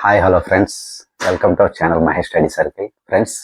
Hi hello friends welcome to our channel Mahesh study circle friends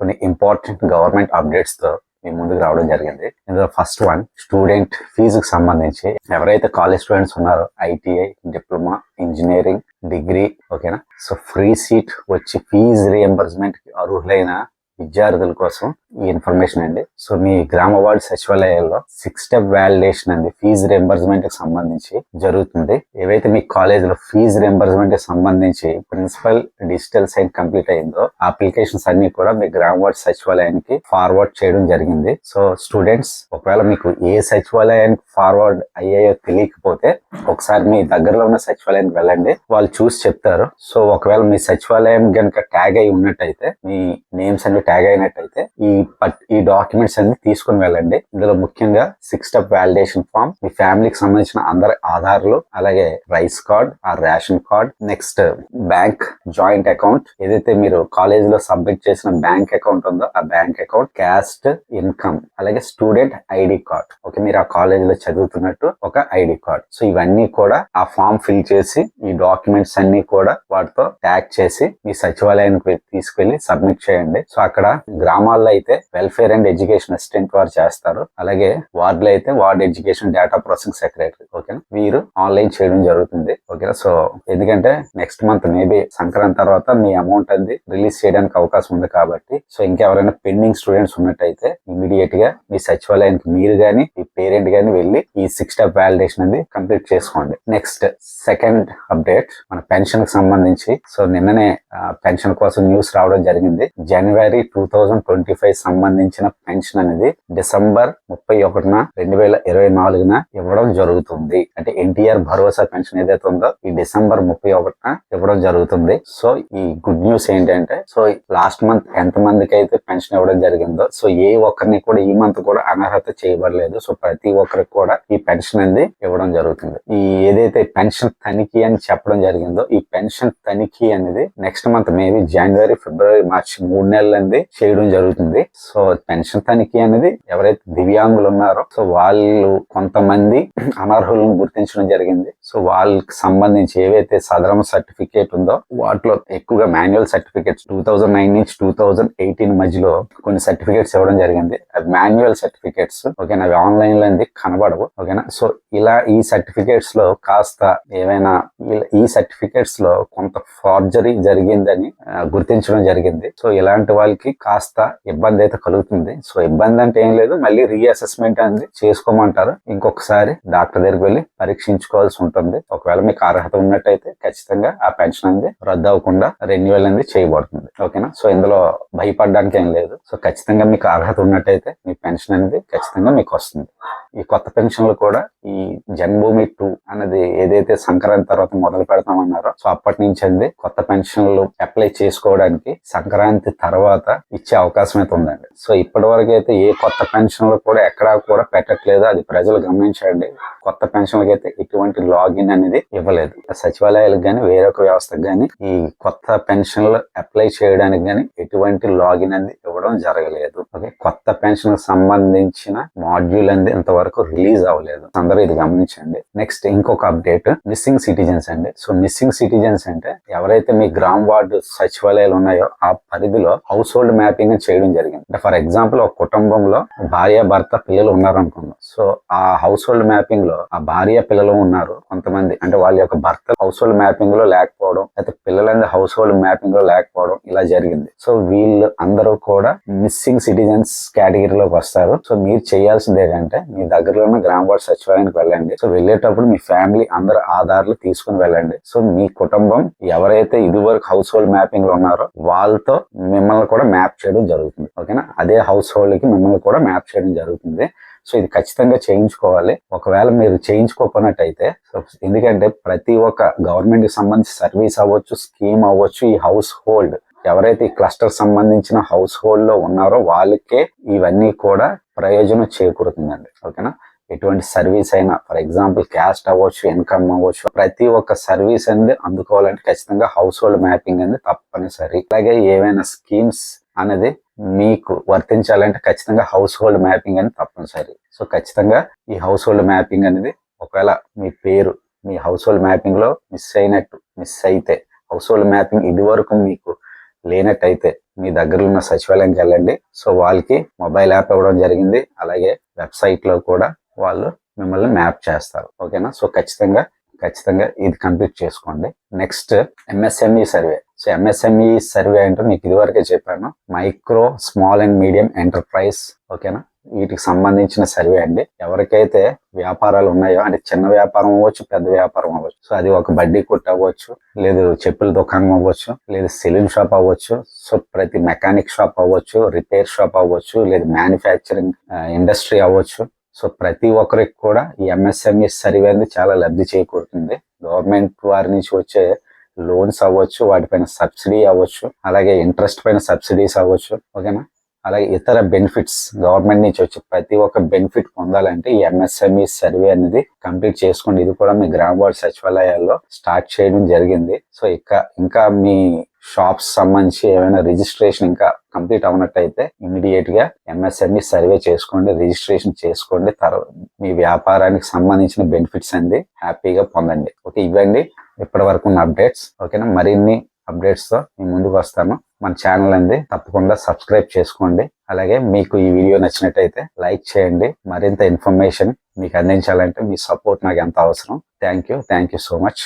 కొన్ని important government అప్డేట్స్తో మీ ముందుకు రావడం జరిగింది. ఇందులో ఫస్ట్ వన్ స్టూడెంట్ ఫీజుకి సంబంధించి ఎవరైతే కాలేజ్ స్టూడెంట్స్ ఉన్నారో ఐటీఐ డిప్లొమా ఇంజనీరింగ్ డిగ్రీ ఓకేనా సో ఫ్రీ సీట్ వచ్చి ఫీజు రియంబర్స్మెంట్కి అర్హులైన విద్యార్థుల కోసం ఈ ఇన్ఫర్మేషన్ అండి. సో మీ గ్రామ వార్డు సచివాలయాల్లో సిక్స్ స్టెప్ వ్యాలిడేషన్ అండి ఫీజు రియంబర్స్మెంట్కి సంబంధించి జరుగుతుంది. ఏవైతే మీ కాలేజ్లో ఫీజు రియంబర్స్మెంట్కి సంబంధించి ప్రిన్సిపల్ డిజిటల్ సైన్ కంప్లీట్ అయిందో అప్లికేషన్స్ అన్ని కూడా మీ గ్రామ వార్డు సచివాలయానికి ఫార్వర్డ్ చేయడం జరిగింది. సో స్టూడెంట్స్ ఒకవేళ మీకు ఏ సచివాలయానికి ఫార్వర్డ్ అయ్యాయో తెలియకపోతే ఒకసారి మీ దగ్గరలో ఉన్న సచివాలయానికి వెళ్ళండి. వాళ్ళు చూసి చెప్తారు. సో ఒకవేళ మీ సచివాలయం కనుక ట్యాగ్ అయి ఉన్నట్టయితే మీ నేమ్స్ అండ్ ట్యాగ్ అయినట్టయితే ఈ పట్ ఈ డాక్యుమెంట్స్ అన్ని తీసుకుని వెళ్ళండి. ఇందులో ముఖ్యంగా సిక్స్ స్టెప్ వ్యాలిడేషన్ ఫామ్ మీ ఫ్యామిలీకి సంబంధించిన అందరి ఆధార్లు అలాగే రైస్ కార్డ్ ఆ ration card next bank joint account ఏదైతే మీరు కాలేజ్లో సబ్మిట్ చేసిన బ్యాంక్ అకౌంట్ ఉందో ఆ బ్యాంక్ అకౌంట్ క్యాస్ట్ ఇన్కమ్ అలాగే స్టూడెంట్ ఐడి కార్డ్ ఓకే మీరు ఆ కాలేజ్లో చదువుతున్నట్టు ఒక ఐడి కార్డ్ సో ఇవన్నీ కూడా ఆ ఫామ్ ఫిల్ చేసి ఈ డాక్యుమెంట్స్ అన్ని కూడా వాటితో ట్యాగ్ చేసి మీ సచివాలయానికి తీసుకెళ్ళి సబ్మిట్ చేయండి. సో అక్కడ గ్రామాల్లో అయితే వెల్ఫేర్ అండ్ ఎడ్యుకేషన్ అసిస్టెంట్ వారు చేస్తారు. అలాగే వార్డులో అయితే ward education data processing secretary ఓకేనా? వీరు ఆన్లైన్ చేయడం జరుగుతుంది ఓకేనా? సో ఎందుకంటే నెక్స్ట్ మంత్ మేబీ సంక్రాంతి తర్వాత మీ అమౌంట్ అది రిలీజ్ చేయడానికి అవకాశం ఉంది కాబట్టి సో ఇంకెవరైనా పెండింగ్ స్టూడెంట్స్ ఉన్నట్టయితే ఇమీడియట్గా మీ సచివాలయానికి మీరు గానీ మీ పేరెంట్ గానీ వెళ్ళి ఈ సిక్స్ స్టెప్ వ్యాలిడేషన్ అనేది కంప్లీట్ చేసుకోండి. నెక్స్ట్ సెకండ్ అప్డేట్ మన పెన్షన్కి సంబంధించి. సో నిన్ననే పెన్షన్ కోసం న్యూస్ రావడం జరిగింది. జనవరి టూ థౌజండ్ ట్వంటీ ఫైవ్ సంబంధించిన పెన్షన్ అనేది డిసెంబర్ ముప్పై ఒకటిన రెండు వేల ఇరవై నాలుగున ఇవ్వడం జరుగుతుంది. అంటే ఎన్టీఆర్ భరోసా పెన్షన్ ఏదైతే ఉందో ఈ డిసెంబర్ ముప్పై ఒకటిన ఇవ్వడం జరుగుతుంది. సో ఈ గుడ్ న్యూస్ ఏంటంటే సో లాస్ట్ మంత్ ఎంత మందికి అయితే పెన్షన్ ఇవ్వడం జరిగిందో సో ఏ ఒక్కరిని కూడా ఈ మంత్ కూడా అనర్హత చేయబడలేదు. సో ప్రతి ఒక్కరికి కూడా ఈ పెన్షన్ అనేది ఇవ్వడం జరుగుతుంది. ఈ ఏదైతే పెన్షన్ తనిఖీ అని చెప్పడం జరిగిందో ఈ పెన్షన్ తనిఖీ అనేది నెక్స్ట్ మంత్ మేబీ జనవరి ఫిబ్రవరి మార్చి మూడు నెలల అనేది చేయడం జరుగుతుంది. సో పెన్షన్ తనిఖీ అనేది ఎవరైతే దివ్యాంగులు ఉన్నారో సో వాళ్ళు కొంతమంది అనర్హులను గుర్తించడం జరిగింది. సో వాళ్ళకి సంబంధించి ఏవైతే సదరం సర్టిఫికేట్ ఉందో వాటిలో ఎక్కువగా manual certificates two thousand nine నుంచి టూ థౌజండ్ ఎయిటీన్ మధ్యలో కొన్ని సర్టిఫికేట్స్ ఇవ్వడం జరిగింది. అవి మాన్యువల్ సర్టిఫికేట్స్. ఓకేనా? అవి ఆన్లైన్లో అనేది కనబడవు? ఓకేనా? సో ఇలా ఈ సర్టిఫికేట్స్లో కాస్త ఏమైనా ఈ సర్టిఫికేట్స్లో కొంత ఫార్జరీ జరిగిందని గుర్తించడం జరిగింది. సో ఇలాంటి వాళ్ళకి కాస్త ఇబ్బంది అయితే కలుగుతుంది. సో ఇబ్బంది అంటే ఏం లేదు. మళ్ళీ రీఅసెస్మెంట్ అనేది చేసుకోమంటారు. ఇంకొకసారి డాక్టర్ దగ్గరికి వెళ్ళి పరీక్షించుకోవాల్సి ఉంటుంది. ఒకవేళ మీకు అర్హత ఉన్నట్టయితే ఖచ్చితంగా ఆ పెన్షన్ అనేది రద్దు అవ్వకుండా రెన్యువల్ అనేది చేయబడుతుంది. ఓకేనా? సో ఇందులో భయపడడానికి ఏం లేదు. సో ఖచ్చితంగా మీకు అర్హత ఉన్నట్టయితే మీ పెన్షన్ అనేది ఖచ్చితంగా మీకు వస్తుంది. ఈ కొత్త పెన్షన్లు కూడా ఈ జన్మభూమి టూ అనేది ఏదైతే సంక్రాంతి తర్వాత మొదలు పెడతామన్నారో సో అప్పటి నుంచి అండి కొత్త పెన్షన్లు అప్లై చేసుకోవడానికి సంక్రాంతి తర్వాత ఇచ్చే అవకాశం అయితే ఉందండి. సో ఇప్పటి వరకు అయితే ఏ కొత్త పెన్షన్లు కూడా ఎక్కడా కూడా పెట్టట్లేదు. అది ప్రజలు గమనించండి. కొత్త పెన్షన్లకు అయితే ఎటువంటి లాగిన్ అనేది ఇవ్వలేదు. సచివాలయాలకు కానీ వేరొక వ్యవస్థకు కానీ ఈ కొత్త పెన్షన్లు అప్లై చేయడానికి కానీ ఎటువంటి లాగిన్ అనేది ఇవ్వడం జరగలేదు. ఓకే? కొత్త పెన్షన్ సంబంధించిన మాడ్యూల్ అనేది ఇంతవరకు రిలీజ్ అవ్వలేదు. అందరూ ఇది గమనించండి. నెక్స్ట్ ఇంకొక అప్డేట్ మిస్సింగ్ సిటిజన్స్ అండి. సో మిస్సింగ్ సిటిజన్స్ అంటే ఎవరైతే మీ గ్రామ వార్డు సచివాలయాలు ఉన్నాయో ఆ పరిధిలో హౌస్ హౌస్హోల్డ్ మ్యాపింగ్ చేయడం జరిగింది. అంటే ఫర్ ఎగ్జాంపుల్ ఒక కుటుంబంలో భార్య భర్త పిల్లలు ఉన్నారనుకుందాం. సో ఆ హౌస్ హోల్డ్ మ్యాపింగ్లో ఆ భార్య పిల్లలు ఉన్నారు కొంతమంది. అంటే వాళ్ళ యొక్క భర్త హౌస్ హోల్డ్ మ్యాపింగ్లో లేకపోవడం అయితే పిల్లలందరూ హౌస్ హోల్డ్ మ్యాపింగ్లో లేకపోవడం ఇలా జరిగింది. సో వీళ్ళు అందరూ కూడా మిస్సింగ్ సిటిజన్స్ కేటగిరీలోకి వస్తారు. సో మీరు చేయాల్సింది ఏంటంటే మీ దగ్గరలో ఉన్న గ్రామ వార్డు సచివాలయానికి వెళ్ళండి. సో వెళ్ళేటప్పుడు మీ ఫ్యామిలీ అందరు ఆధార్లు తీసుకుని వెళ్ళండి. సో మీ కుటుంబం ఎవరైతే ఇదివరకు హౌస్ హోల్డ్ మ్యాపింగ్లో ఉన్నారో వాళ్ళతో మిమ్మల్ని కూడా మ్యాప్ చేయడం జరుగుతుంది ఓకేనా అదే హౌస్ హోల్డ్కి మిమ్మల్ని కూడా మ్యాప్ చేయడం జరుగుతుంది. సో ఇది ఖచ్చితంగా చేయించుకోవాలి. ఒకవేళ మీరు చేయించుకోకున్నట్టయితే సో ఎందుకంటే ప్రతి ఒక్క గవర్నమెంట్కి సంబంధించి సర్వీస్ అవ్వచ్చు స్కీమ్ అవ్వచ్చు ఈ హౌస్ హోల్డ్ ఎవరైతే ఈ క్లస్టర్ సంబంధించిన హౌస్ హోల్డ్లో ఉన్నారో వాళ్ళకే ఇవన్నీ కూడా ప్రయోజనం చేకూరుతుందండి ఓకేనా ఎటువంటి సర్వీస్ అయినా ఫర్ ఎగ్జాంపుల్ క్యాస్ట్ అవ్వచ్చు ఇన్కమ్ అవ్వచ్చు ప్రతి ఒక్క సర్వీస్ అనేది అందుకోవాలంటే ఖచ్చితంగా హౌస్ హోల్డ్ మ్యాపింగ్ అనేది తప్పనిసరి. అలాగే ఏవైనా స్కీమ్స్ అనేది మీకు వర్తించాలంటే ఖచ్చితంగా హౌస్ హోల్డ్ మ్యాపింగ్ అనేది తప్పనిసరి. సో ఖచ్చితంగా ఈ హౌస్ హోల్డ్ మ్యాపింగ్ అనేది ఒకవేళ మీ పేరు మీ హౌస్ హోల్డ్ మ్యాపింగ్లో మిస్ అయినట్టు మిస్ అయితే హౌస్ హోల్డ్ మ్యాపింగ్ ఇది వరకు మీకు లేనట్టయితే మీ దగ్గర ఉన్న సచివాలయంకి వెళ్ళండి. సో వాళ్ళకి మొబైల్ యాప్ ఇవ్వడం జరిగింది. అలాగే వెబ్సైట్లో కూడా వాళ్ళు మిమ్మల్ని మ్యాప్ చేస్తారు. ఓకేనా సో ఖచ్చితంగా ఖచ్చితంగా ఇది కంప్లీట్ చేసుకోండి. Next MSME survey so MSME survey అంటే మీకు ఇదివరకే చెప్పాను. Micro small and medium enterprise ఓకేనా వీటికి సంబంధించిన సర్వే అండి. ఎవరికైతే వ్యాపారాలు ఉన్నాయో అంటే చిన్న వ్యాపారం అవ్వచ్చు పెద్ద వ్యాపారం అవ్వచ్చు సో అది ఒక బడ్డీ కొట్టు అవ్వచ్చు లేదు చెప్పుల దుకాణం అవ్వచ్చు లేదు సెలూన్ షాప్ అవ్వచ్చు సో ప్రతి మెకానిక్ షాప్ అవ్వచ్చు రిపేర్ షాప్ అవ్వచ్చు లేదు మ్యానుఫ్యాక్చరింగ్ ఇండస్ట్రీ అవ్వచ్చు సో ప్రతి ఒక్కరికి కూడా ఈ ఎంఎస్ఎంఈ సర్వే అనేది చాలా లబ్ధి చేకూరుతుంది. గవర్నమెంట్ వారి నుంచి వచ్చే లోన్స్ అవ్వచ్చు వాటిపైన సబ్సిడీ అవ్వచ్చు అలాగే ఇంట్రెస్ట్ పైన సబ్సిడీస్ అవ్వచ్చు ఓకేనా? అలాగే ఇతర బెనిఫిట్స్ గవర్నమెంట్ నుంచి వచ్చే ప్రతి ఒక్క బెనిఫిట్ పొందాలంటే ఈ ఎంఎస్ఎంఈ సర్వే అనేది కంప్లీట్ చేసుకోండి. ఇది కూడా మీ గ్రామ వార్డు సచివాలయాల్లో స్టార్ట్ చేయడం జరిగింది. సో ఇంకా ఇంకా మీ షాప్స్ సంబంధించి ఏమైనా రిజిస్ట్రేషన్ ఇంకా కంప్లీట్ అవునట్టయితే ఇమీడియట్గా ఎంఎస్ఎంఈ సర్వే చేసుకోండి రిజిస్ట్రేషన్ చేసుకోండి తర్వాత మీ వ్యాపారానికి సంబంధించిన బెనిఫిట్స్ అండి హ్యాపీగా పొందండి. ఓకే ఇవ్వండి ఇప్పటి వరకు ఉన్న అప్డేట్స్. ఓకేనా? మరిన్ని అప్డేట్స్తో మీ ముందుకు వస్తాను. మన ఛానల్ అంది తప్పకుండా సబ్స్క్రైబ్ చేసుకోండి. అలాగే మీకు ఈ వీడియో నచ్చినట్టయితే లైక్ చేయండి. మరింత ఇన్ఫర్మేషన్ మీకు అందించాలంటే మీ సపోర్ట్ నాకు ఎంత అవసరం. Thank you. Thank you so much.